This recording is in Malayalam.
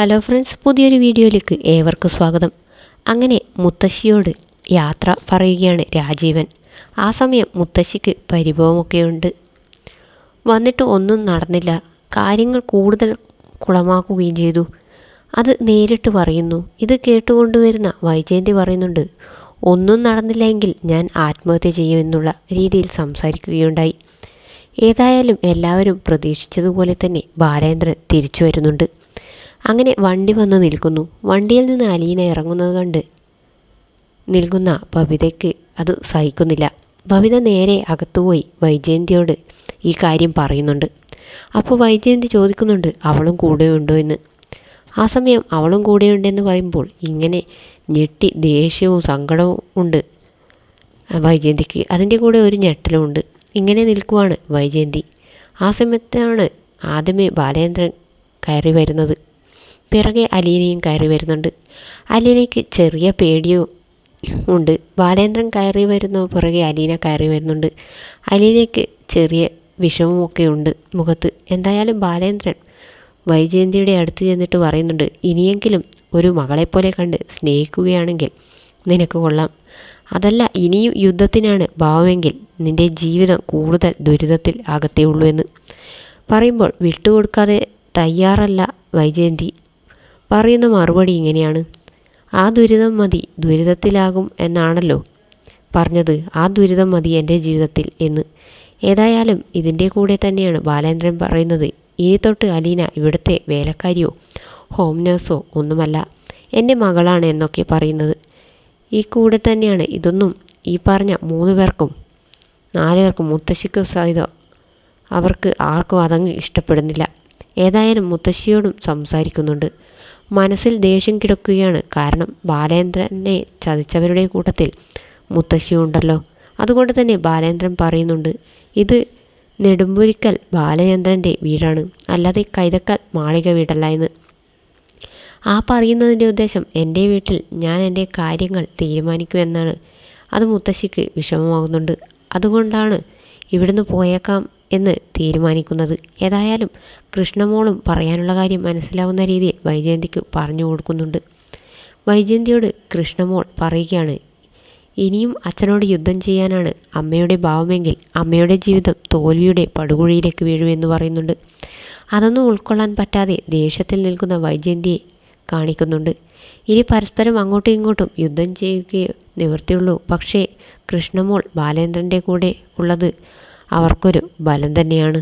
ഹലോ ഫ്രണ്ട്സ് പുതിയൊരു വീഡിയോയിലേക്ക് ഏവർക്കും സ്വാഗതം. അങ്ങനെ മുത്തശ്ശിയോട് യാത്ര പറയുകയാണ് രാജീവൻ. ആ സമയം മുത്തശ്ശിക്ക് പരിഭവമൊക്കെയുണ്ട്. വന്നിട്ട് ഒന്നും നടന്നില്ല. കാര്യങ്ങൾ കൂടുതൽ കുളമാക്കുകയും ചെയ്തു. അത് നേരിട്ട് പറയുന്നു. ഇത് കേട്ടുകൊണ്ടുവരുന്ന വൈജയന്തി പറയുന്നുണ്ട് ഒന്നും നടന്നില്ലെങ്കിൽ ഞാൻ ആത്മഹത്യ ചെയ്യുമെന്നുള്ള രീതിയിൽ സംസാരിക്കുകയുണ്ടായി. ഏതായാലും എല്ലാവരും പ്രതീക്ഷിച്ചതുപോലെ തന്നെ ബാലേന്ദ്രൻ തിരിച്ചു വരുന്നുണ്ട്. അങ്ങനെ വണ്ടി വന്നു നിൽക്കുന്നു. വണ്ടിയിൽ നിന്ന് അലീന ഇറങ്ങുന്നത് കണ്ട് നിൽക്കുന്ന ബബിതയ്ക്ക് അത് സഹിക്കുന്നില്ല. ബബിത നേരെ അകത്തുപോയി വൈജയന്തിയോട് ഈ കാര്യം പറയുന്നുണ്ട്. അപ്പോൾ വൈജയന്തി ചോദിക്കുന്നുണ്ട് അവളും കൂടെയുണ്ടോ എന്ന്? ആ സമയം അവളും കൂടെയുണ്ടെന്ന് പറയുമ്പോൾ ഇങ്ങനെ ഞെട്ടി ദേഷ്യവും സങ്കടവും ഉണ്ട് വൈജയന്തിക്ക്. അതിന്റെ കൂടെ ഒരു ഞെട്ടലുമുണ്ട് ഇങ്ങനെ നിൽക്കുവാണ് വൈജയന്തി. ആ സമയത്താണ് ആദ്യമേ ബാലേന്ദ്രൻ കയറി വരുന്നത്. പിറകെ അലീനയും കയറി വരുന്നുണ്ട്. അലീനയ്ക്ക് ചെറിയ പേടിയോ ഉണ്ട്. ബാലേന്ദ്രൻ കയറി വരുന്നു പിറകെ അലീന കയറി വരുന്നുണ്ട്. അലീനയ്ക്ക് ചെറിയ വിഷമമൊക്കെ ഉണ്ട് മുഖത്ത്. എന്തായാലും ബാലേന്ദ്രൻ വൈജയന്തിയുടെ അടുത്ത് ചെന്നിട്ട് പറയുന്നുണ്ട് ഇനിയെങ്കിലും ഒരു മകളെപ്പോലെ കണ്ട് സ്നേഹിക്കുകയാണെങ്കിൽ നിനക്ക് കൊള്ളാം. അതല്ല ഇനിയും യുദ്ധത്തിനാണ് ഭാവമെങ്കിൽ നിന്റെ ജീവിതം കൂടുതൽ ദുരിതത്തിൽ ആകത്തേ ഉള്ളൂ എന്ന് പറയുമ്പോൾ വിട്ടുകൊടുക്കാതെ തയ്യാറല്ല വൈജയന്തി. പറയുന്ന മറുപടി ഇങ്ങനെയാണ്. ആ ദുരിതം മതി ദുരിതത്തിലാകും എന്നാണല്ലോ പറഞ്ഞത്. ആ ദുരിതം മതി എന്റെ ജീവിതത്തിൽ എന്ന്. ഏതായാലും ഇതിന്റെ കൂടെ തന്നെയാണ് ബാലേന്ദ്രൻ പറയുന്നത്. ഇനി തൊട്ട് അലീന ഇവിടുത്തെ വേലക്കാരിയോ ഹോം നേഴ്സോ ഒന്നുമല്ല എന്റെ മകളാണ് എന്നൊക്കെ പറയുന്നത്. ഈ കൂടെ തന്നെയാണ് ഇതൊന്നും ഈ പറഞ്ഞ മൂന്ന് പേർക്കും നാല് പേർക്കും മുത്തശ്ശിക്ക് സഹിതം അവർക്ക് ആർക്കും അതങ്ങ് ഇഷ്ടപ്പെടുന്നില്ല. ഏതായാലും മുത്തശ്ശിയോടും സംസാരിക്കുന്നുണ്ട്. മനസ്സിൽ ദേഷ്യം കിടക്കുകയാണ്. കാരണം ബാലേന്ദ്രനെ ചതിച്ചവരുടെ കൂട്ടത്തിൽ മുത്തശ്ശിയുണ്ടല്ലോ അതുകൊണ്ട് തന്നെ ബാലേന്ദ്രൻ പറയുന്നുണ്ട് ഇത് നെടുമ്പുരിക്കൽ ബാലചന്ദ്രന്റെ വീടാണ്. അല്ലാതെ കൈതക്കൽ മാളിക വീടല്ല എന്ന്. ആ പറയുന്നതിന്റെ ഉദ്ദേശം എന്റെ വീട്ടിൽ ഞാൻ എന്റെ കാര്യങ്ങൾ തീരുമാനിക്കുമെന്നാണ് അത് മുത്തശ്ശിക്ക് വിഷമമാകുന്നുണ്ട്. അതുകൊണ്ടാണ് ഇവിടുന്ന് പോയേക്കാം എന്ന് തീരുമാനിക്കുന്നത്. ഏതായാലും കൃഷ്ണമോളും പറയാനുള്ള കാര്യം മനസ്സിലാവുന്ന രീതിയിൽ വൈജയന്തിക്ക് പറഞ്ഞു കൊടുക്കുന്നുണ്ട്. വൈജയന്തിയോട് കൃഷ്ണമോൾ പറയുകയാണ് ഇനിയും അച്ഛനോട് യുദ്ധം ചെയ്യാനാണ് അമ്മയുടെ ഭാവമെങ്കിൽ അമ്മയുടെ ജീവിതം തോൽവിയുടെ പടുകുഴിയിലേക്ക് വീഴുമെന്ന് പറയുന്നുണ്ട്. അതൊന്നും ഉൾക്കൊള്ളാൻ പറ്റാതെ ദേഷ്യത്തിൽ നിൽക്കുന്ന വൈജയന്തിയെ കാണിക്കുന്നുണ്ട്. ഇനി പരസ്പരം അങ്ങോട്ടും ഇങ്ങോട്ടും യുദ്ധം ചെയ്യുകയോ നിവൃത്തിയുള്ളൂ. പക്ഷേ കൃഷ്ണമോൾ ബാലേന്ദ്രന്റെ കൂടെ ഉള്ളത് അവർക്കൊരു ബലം തന്നെയാണ്.